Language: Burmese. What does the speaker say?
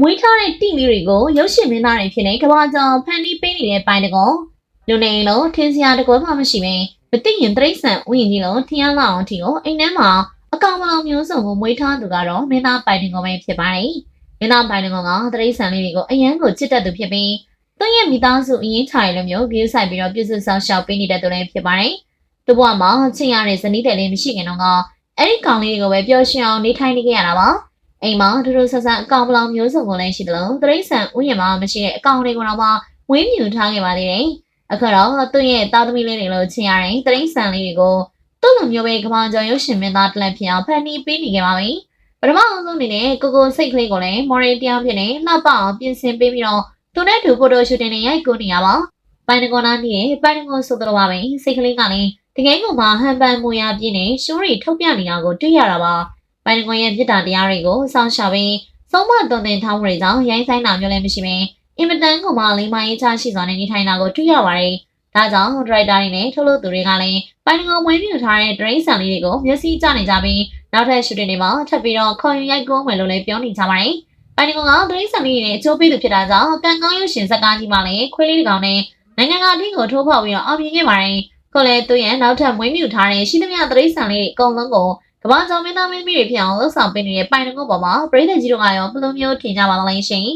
မွေးထားတဲ့တိလေးတွေကိုရုပ်ရှင်မင်းသားတွေဖြစ်နေကဘာကြောင်ဖန်တီးပေးနေတဲ့ပိုင်းတကောလူနေလုံးထင်းစရာတကွမှမရှိပဲမသိရင်တရိษံဥယျာဉ်ကြီးလုံးထင်းရလောက်အောင်ထီကိုအိမ်ထဲမှာအကောင်မလောင်မျိုးစုံကိုမွေးထားသူကတော့မင်းသားပိုင်တင်ကောပဲဖြစ်ပါတယ်မင်းသားပိုင်တင်ကောကတရိษံလေးတွေကိုအရန်ကိုချစ်တတ်သူဖြစ်ပြီးသူ့ရဲ့မိသားစုအရင်ချာရီလိုမျိုးဂိမ်းဆိုင်ပြီးတော့ပြည့်စုံဆောင်ရှောက်ပေးနေတဲ့သူလည်းဖြစ်ပါတယ်သူ့ဘဝမှာချင်ရတဲ့ဇနီးတဲ့လေးမရှိခင်တော့ကအဲ့ဒီကောင်လေးတွေကိုပဲပျော်ရွှင်အောင်နေထိုင်နေကြရတာပါ အိမ်မှာဒူဒူဆဆန်အကောင်ပလောင်မျိုးစုံကိုလည်းရှိတယ်လို့တရိษံဥယျာဉ်မှာမရှိတဲ့အကောင်တွေကိုတော့မှဝင်းမြူထားခဲ့ပါသေးတယ်။အခုတော့သူ့ရဲ့သားသမီးလေးတွေလို့ချင်ရတဲ့တရိษံလေးတွေကိုသူ့လိုမျိုးပဲကမ္ဘာကျော်ရုပ်ရှင်မင်းသားတလက်ဖြစ်အောင်ဖန်တီးပေးနေကြပါပြီ။ပထမအဆုံးအနေနဲ့ကိုကိုစိတ်ကလေးကိုလည်းမော်ရီတရားဖြစ်နေလှပအောင်ပြင်ဆင်ပေးပြီးတော့သူနဲ့တူဖိုတိုရှူတင်နဲ့ရိုက်ကူနေရပါ။ပိုင်နကွန်နာနေပိုင်နကွန်ဆိုတော့ပါပဲစိတ်ကလေးကလည်းတကယ်ကိုမှဟန်ပန်မူရပြင်းနေရှိုးရီထုတ်ပြနေတာကိုတွေ့ရတာပါ။ ပိုင်ကွန်ရဲ့ပြစ်တာတရားတွေကိုစောင့်ရှောက်ပြီးသုံးမတုံတင်ထောင်းမှုတွေကြောင့်ရိုင်းဆိုင်တာမျိုးလည်းမရှိဘဲအင်မတန်ကမှလိမ္မာရေးချရှိစွာနဲ့နေထိုင်တာကိုတွေ့ရပါတယ်။ဒါကြောင့်ဒရိုက်တာတွေနဲ့ထုတ်လုပ်သူတွေကလည်းပိုင်ကွန်မွေးမြူထားတဲ့ဒရိတ်ဆန်လေးတွေကိုမျက်စိကျနေကြပြီးနောက်ထပ်ရှူတင်တွေမှာထပ်ပြီးတော့ခေါ်ယူရိုက်ကုန်းမယ်လို့လည်းပြောနေကြပါတယ်။ပိုင်ကွန်ကဒရိတ်ဆန်လေးတွေနဲ့အကျိုးပေးသူဖြစ်တာကြောင့်ကံကောင်းရုပ်ရှင်ဇာတ်ကားကြီးမှလည်းခွေးလေးတစ်ကောင်နဲ့နိုင်ငံကအထင်းကိုထိုးဖောက်ပြီးတော့အောင်မြင်ခဲ့ပါတယ်။ကိုလည်းသူ့ရဲ့နောက်ထပ်မွေးမြူထားတဲ့ရှိသမျှဒရိတ်ဆန်လေးတွေအကုန်လုံးကို ကမ္ဘာကျော်မင်းသားမင်းမီတွေဖြစ်အောင်လှုပ်ဆောင်ပေးနေတဲ့ပိုင်တကုတ်ပေါ်မှာပြည်သက်ကြီးတို့ကရောဘယ်လိုမျိုးထင်ကြပါသလဲရှင်